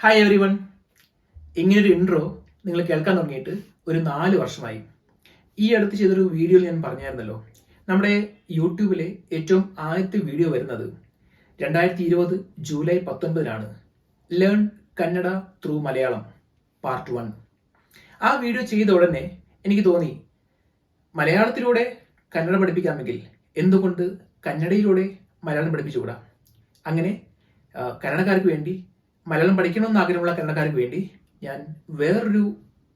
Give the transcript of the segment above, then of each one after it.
Hi everyone ഇങ്ങനൊരു intro നിങ്ങൾ കേൾക്കാൻ തുടങ്ങിയിട്ട് ഒരു നാല് വർഷമായി. ഈ അടുത്ത് ചെയ്തൊരു വീഡിയോയിൽ ഞാൻ പറഞ്ഞായിരുന്നല്ലോ നമ്മുടെ യൂട്യൂബിലെ ഏറ്റവും ആദ്യത്തെ വീഡിയോ വരുന്നത് രണ്ടായിരത്തി ഇരുപത് July പത്തൊൻപതിനാണ്. Learn Kannada through Malayalam part one ആ വീഡിയോ ചെയ്ത ഉടനെ എനിക്ക് തോന്നി മലയാളത്തിലൂടെ കന്നഡ പഠിപ്പിക്കാമെങ്കിൽ എന്തുകൊണ്ട് കന്നഡയിലൂടെ മലയാളം പഠിപ്പിച്ചുകൂടാ? അങ്ങനെ കന്നഡക്കാർക്ക് വേണ്ടി മലയാളം പഠിക്കണമെന്ന് ആഗ്രഹമുള്ള കന്നഡക്കാർക്ക് വേണ്ടി ഞാൻ വേറൊരു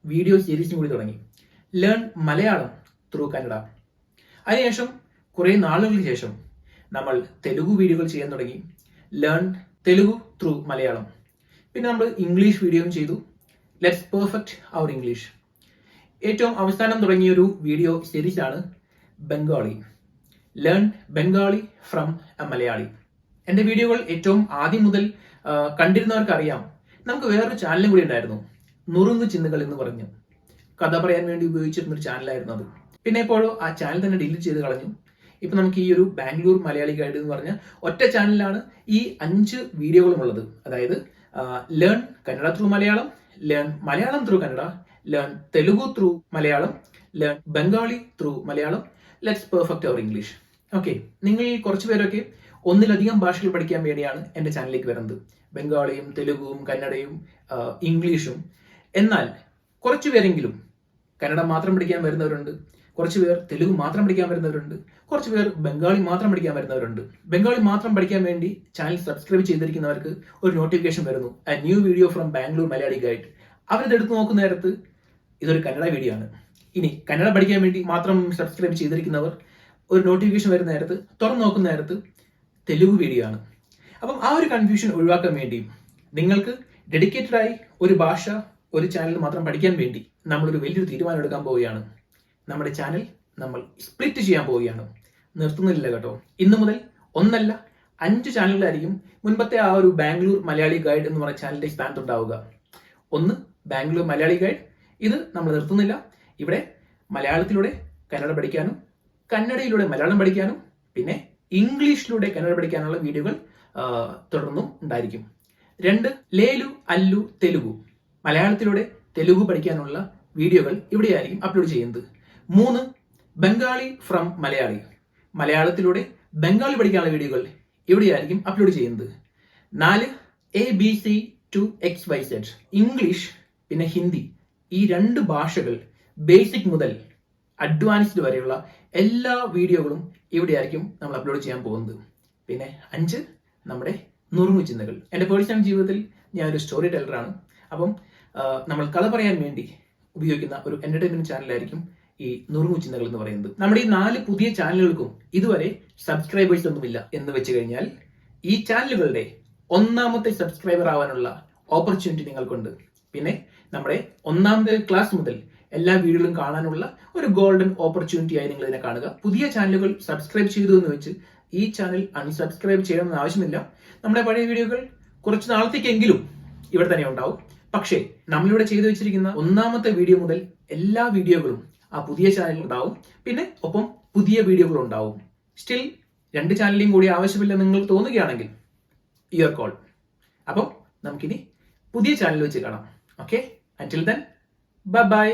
വീഡിയോ സീരീസും കൂടി തുടങ്ങി. ലേൺ മലയാളം ത്രൂ കന്നഡ അതിനുശേഷം കുറേ നാളുകൾക്ക് ശേഷം നമ്മൾ തെലുഗു വീഡിയോകൾ ചെയ്യാൻ തുടങ്ങി. Learn Telugu through Malayalam. പിന്നെ നമ്മൾ ഇംഗ്ലീഷ് വീഡിയോയും ചെയ്തു. ലെറ്റ്സ് പെർഫെക്റ്റ് അവർ ഇംഗ്ലീഷ് ഏറ്റവും അവസാനം തുടങ്ങിയ ഒരു video സീരീസാണ് Bengali. Learn Bengali from a Malayali. എന്റെ വീഡിയോകൾ ഏറ്റവും ആദ്യം മുതൽ കണ്ടിരുന്നവർക്ക് അറിയാം നമുക്ക് വേറൊരു ചാനലും കൂടി ഉണ്ടായിരുന്നു. നുറുങ്ങു ചിന്തകൾ എന്ന് പറഞ്ഞു. കഥ പറയാൻ വേണ്ടി ഉപയോഗിച്ചിരുന്ന ഒരു ചാനലായിരുന്നു അത്. പിന്നെ ഇപ്പോഴും ആ ചാനൽ തന്നെ ഡിലീറ്റ് ചെയ്ത് കളഞ്ഞു. ഇപ്പൊ നമുക്ക് ഈ ഒരു ബാംഗ്ലൂർ മലയാളി ഗൈഡ് എന്ന് പറഞ്ഞ ഒറ്റ ചാനലിലാണ് ഈ അഞ്ച് വീഡിയോകളും ഉള്ളത്. അതായത് learn Kannada through Malayalam learn Malayalam through Kannada learn Telugu through Malayalam learn Bengali through Malayalam. Let's perfect our English okay നിങ്ങൾ കുറച്ച് പേരൊക്കെ ഒന്നിലധികം ഭാഷകൾ പഠിക്കാൻ വേണ്ടിയാണ് എന്റെ ചാനലിലേക്ക് വരുന്നത്. ബംഗാളിയും തെലുഗുവും കന്നഡയും ഇംഗ്ലീഷും. എന്നാൽ കുറച്ചു പേരെങ്കിലും കന്നഡ മാത്രം പഠിക്കാൻ വരുന്നവരുണ്ട്. കുറച്ച് പേർ തെലുഗ് മാത്രം പഠിക്കാൻ വരുന്നവരുണ്ട്. കുറച്ച് പേർ ബംഗാളി മാത്രം പഠിക്കാൻ വരുന്നവരുണ്ട്. ബംഗാളി മാത്രം പഠിക്കാൻ വേണ്ടി ചാനൽ സബ്സ്ക്രൈബ് ചെയ്തിരിക്കുന്നവർക്ക് ഒരു നോട്ടിഫിക്കേഷൻ വരുന്നു. A new video from Bangalore Malayali guide അവരിത് എടുത്ത് നോക്കുന്ന നേരത്ത് ഇതൊരു കന്നഡ വീഡിയോ ആണ്. ഇനി കന്നഡ പഠിക്കാൻ വേണ്ടി മാത്രം സബ്സ്ക്രൈബ് ചെയ്തിരിക്കുന്നവർ ഒരു നോട്ടിഫിക്കേഷൻ വരുന്ന നേരത്ത് തുറന്നു നോക്കുന്ന നേരത്ത് തെലുഗു വീഡിയോ ആണ്. അപ്പം ആ ഒരു കൺഫ്യൂഷൻ ഒഴിവാക്കാൻ വേണ്ടി നിങ്ങൾക്ക് ഡെഡിക്കേറ്റഡ് ആയി ഒരു ഭാഷ ഒരു ചാനൽ മാത്രം പഠിക്കാൻ വേണ്ടി നമ്മളൊരു വലിയൊരു തീരുമാനം എടുക്കാൻ പോവുകയാണ്. നമ്മുടെ ചാനൽ നമ്മൾ സ്പ്ലിറ്റ് ചെയ്യാൻ പോവുകയാണ്. നിർത്തുന്നില്ല കേട്ടോ. ഇന്നു മുതൽ ഒന്നല്ല അഞ്ച് ചാനലുകളായിരിക്കും മുൻപത്തെ ആ ഒരു ബാംഗ്ലൂർ മലയാളി ഗൈഡ് എന്ന് പറഞ്ഞ ചാനലിന്റെ സ്ഥാനത്ത് ഉണ്ടാവുക. ഒന്ന് ബാംഗ്ലൂർ മലയാളി ഗൈഡ് ഇത് നമ്മൾ നിർത്തുന്നില്ല. ഇവിടെ മലയാളത്തിലൂടെ കന്നഡ പഠിക്കാനും കന്നഡയിലൂടെ മലയാളം പഠിക്കാനും പിന്നെ ഇംഗ്ലീഷിലൂടെ കന്നഡ പഠിക്കാനുള്ള വീഡിയോകൾ തുടർന്നും ഉണ്ടായിരിക്കും. രണ്ട് ലേലു അല്ലു തെലുഗു. മലയാളത്തിലൂടെ തെലുഗു പഠിക്കാനുള്ള വീഡിയോകൾ ഇവിടെയായിരിക്കും അപ്ലോഡ് ചെയ്യുന്നത്. മൂന്ന് ബംഗാളി ഫ്രം മലയാളി. മലയാളത്തിലൂടെ ബംഗാളി പഠിക്കാനുള്ള വീഡിയോകൾ ഇവിടെയായിരിക്കും അപ്ലോഡ് ചെയ്യുന്നത്. നാല് A B C to X Y Z English പിന്നെ ഹിന്ദി ഈ രണ്ട് ഭാഷകൾ ബേസിക് മുതൽ അഡ്വാൻസ്ഡ് വരെയുള്ള എല്ലാ വീഡിയോകളും ഇവിടെയായിരിക്കും നമ്മൾ അപ്ലോഡ് ചെയ്യാൻ പോകുന്നത്. പിന്നെ അഞ്ച് നമ്മുടെ നുറുങ്ങു ചിന്തകൾ. എന്റെ പേഴ്സണൽ ജീവിതത്തിൽ ഞാൻ ഒരു സ്റ്റോറി ടെല്ലറാണ് അപ്പം നമ്മൾ കഥ പറയാൻ വേണ്ടി ഉപയോഗിക്കുന്ന ഒരു എന്റർടൈൻമെന്റ് ചാനലായിരിക്കും ഈ നുറുങ്ങു ചിന്തകൾ എന്ന് പറയുന്നത്. നമ്മുടെ ഈ നാല് പുതിയ ചാനലുകൾക്കും ഇതുവരെ സബ്സ്ക്രൈബേഴ്സ് ഒന്നുമില്ല എന്ന് വെച്ച് കഴിഞ്ഞാൽ ഈ ചാനലുകളുടെ ഒന്നാമത്തെ സബ്സ്ക്രൈബർ ആവാനുള്ള ഓപ്പർച്യൂണിറ്റി നിങ്ങൾക്കുണ്ട്. പിന്നെ നമ്മുടെ ഒന്നാമത്തെ ക്ലാസ് മുതൽ എല്ലാ വീഡിയോകളും കാണാനുള്ള ഒരു ഗോൾഡൻ ഓപ്പർച്യൂണിറ്റി ആയി നിങ്ങൾ ഇതിനെ കാണുക. പുതിയ ചാനലുകൾ സബ്സ്ക്രൈബ് ചെയ്തു എന്ന് വെച്ച് ഈ ചാനൽ അൺസബ്സ്ക്രൈബ് ചെയ്യണമെന്ന് ആവശ്യമില്ല. നമ്മുടെ പഴയ വീഡിയോകൾ കുറച്ച് നാളത്തേക്കെങ്കിലും ഇവിടെ തന്നെ ഉണ്ടാവും. പക്ഷേ നമ്മളിവിടെ ചെയ്തു വെച്ചിരിക്കുന്ന ഒന്നാമത്തെ വീഡിയോ മുതൽ എല്ലാ വീഡിയോകളും ആ പുതിയ ചാനലിൽ ഉണ്ടാവും. പിന്നെ ഒപ്പം പുതിയ വീഡിയോകൾ ഉണ്ടാവും. സ്റ്റിൽ രണ്ട് ചാനലിലും കൂടി ആവശ്യമില്ല നിങ്ങൾ തോന്നുകയാണെങ്കിൽ യുവർ കോൾ അപ്പം നമുക്കിനി പുതിയ ചാനൽ വെച്ച് കാണാം. Okay until then bye bye